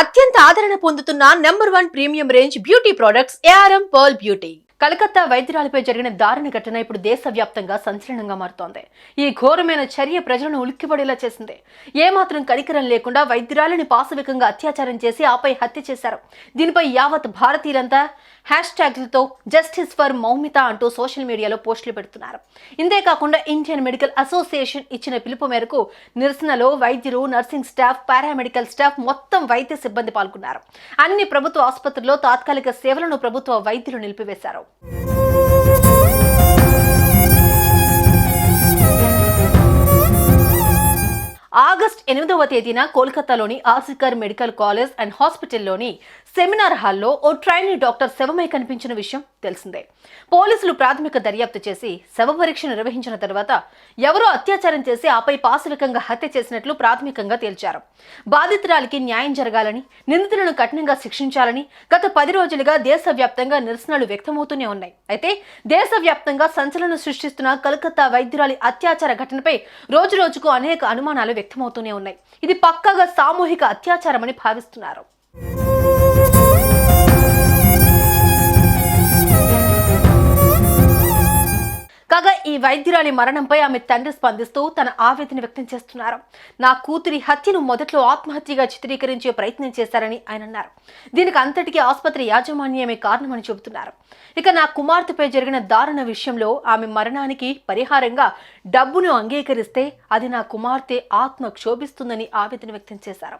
అత్యంత ఆదరణ పొందుతున్న number one premium range beauty products ARM pearl beauty. Calcutta వైద్యురాలిపై జరిగిన దారుణ ఘటన ఇప్పుడు దేశవ్యాప్తంగా సంచలనంగా మారుతోంది. ఈ ఘోరమైన చర్య ప్రజలను ఉలిక్కిపడేలా చేసింది. ఏమాత్రం కనికరం లేకుండా వైద్యురాలిని పాశవికంగా అత్యాచారం చేసి ఆపై హత్య చేశారు. దీనిపై యావత్ భారతీయులంతా హ్యాష్ ట్యాగ్లతో జస్టిస్ ఫర్ మౌమిత అంటూ సోషల్ మీడియాలో పోస్టులు పెడుతున్నారు. ఇంతే కాకుండా ఇండియన్ మెడికల్ అసోసియేషన్ ఇచ్చిన పిలుపు మేరకు నిరసనలో వైద్యులు నర్సింగ్ స్టాఫ్ పారామెడికల్ స్టాఫ్ మొత్తం వైద్య సిబ్బంది పాల్గొన్నారు. అన్ని ప్రభుత్వ ఆసుపత్రుల్లో తాత్కాలిక సేవలను ప్రభుత్వ వైద్యులు నిలిపివేశారు. out. ఎనిమిదవ తేదీన కోల్కతాలోని ఆర్సికర్ మెడికల్ కాలేజ్ అండ్ హాస్పిటల్లోని సెమినార్ హాల్లో ఓ ట్రైనీ డాక్టర్ శవమై కనిపించిన విషయం తెలిసిందే. పోలీసులు ప్రాథమిక దర్యాప్తు చేసి శవ పరీక్ష నిర్వహించిన తర్వాత ఎవరో అత్యాచారం చేసి ఆపై పాశవికంగా హత్య చేసినట్లు ప్రాథమికంగా తేల్చారు. బాధితురాలికి న్యాయం జరగాలని నిందితులను కఠినంగా శిక్షించాలని గత పది రోజులుగా దేశవ్యాప్తంగా నిరసనలు వ్యక్తమవుతూనే ఉన్నాయి. అయితే దేశవ్యాప్తంగా సంచలనం సృష్టిస్తున్న కలకత్తా వైద్యురాలి అత్యాచార ఘటనపై రోజు రోజుకు అనేక అనుమానాలు వ్యక్తమవుతూనే ఉన్నాయి. ఇది పక్కగా సామూహిక అత్యాచారమని భావిస్తున్నారు. వైద్యురాలి మరణంపై ఆమె తండ్రి స్పందిస్తూ తన ఆవేదన వ్యక్తం చేస్తున్నారు. నా కూతురి హత్యను మొదట్లో ఆత్మహత్యగా చిత్రీకరించే ప్రయత్నం చేశారని ఆయన అన్నారు. దీనికి అంతటికీ ఆసుపత్రి యాజమాన్యమే కారణమని చెబుతున్నారు. ఇక నా కుమార్తెపై జరిగిన దారుణ విషయంలో ఆమె మరణానికి పరిహారంగా డబ్బును అంగీకరిస్తే అది నా కుమార్తె ఆత్మ క్షోభిస్తుందని ఆవేదన వ్యక్తం చేశారు.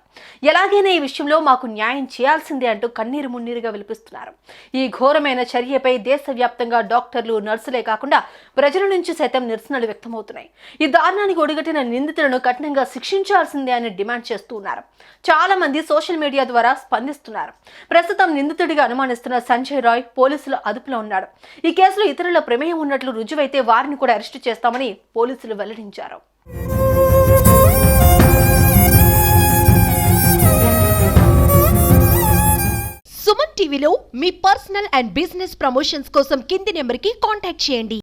ఎలాగైనా ఈ విషయంలో మాకు న్యాయం చేయాల్సిందే అంటూ కన్నీరు మున్నీరుగా విలిపిస్తున్నారు. ఈ ఘోరమైన చర్యపై దేశవ్యాప్తంగా డాక్టర్లు నర్సులే కాకుండా ప్రజల నుంచి సైతం నిరసనలు వ్యక్తమవుతున్నాయి. ఈ దారుణానికి ఒడిగట్టిన నిందితులను కఠినంగా శిక్షించాల్సిందే అని డిమాండ్ చేస్తూ ఉన్నారు. చాలా మంది సోషల్ మీడియా ద్వారా స్పందిస్తున్నారు. ప్రస్తుతం నిందితుడిగా అనుమానిస్తున్న సంజయ్ రాయ్ పోలీసులు అదుపులో ఉన్నాడు. ఈ కేసులో ఇతరుల ప్రమేయం ఉన్నట్లు రుజువైతే వారిని కూడా అరెస్టు చేస్తామని పోలీసులు వెల్లడించారు. సుమన్ టీవీలో మీ పర్సనల్ అండ్ బిజినెస్ ప్రమోషన్స్ కోసం కింది నెంబర్కి కాంటాక్ట్ చేయండి.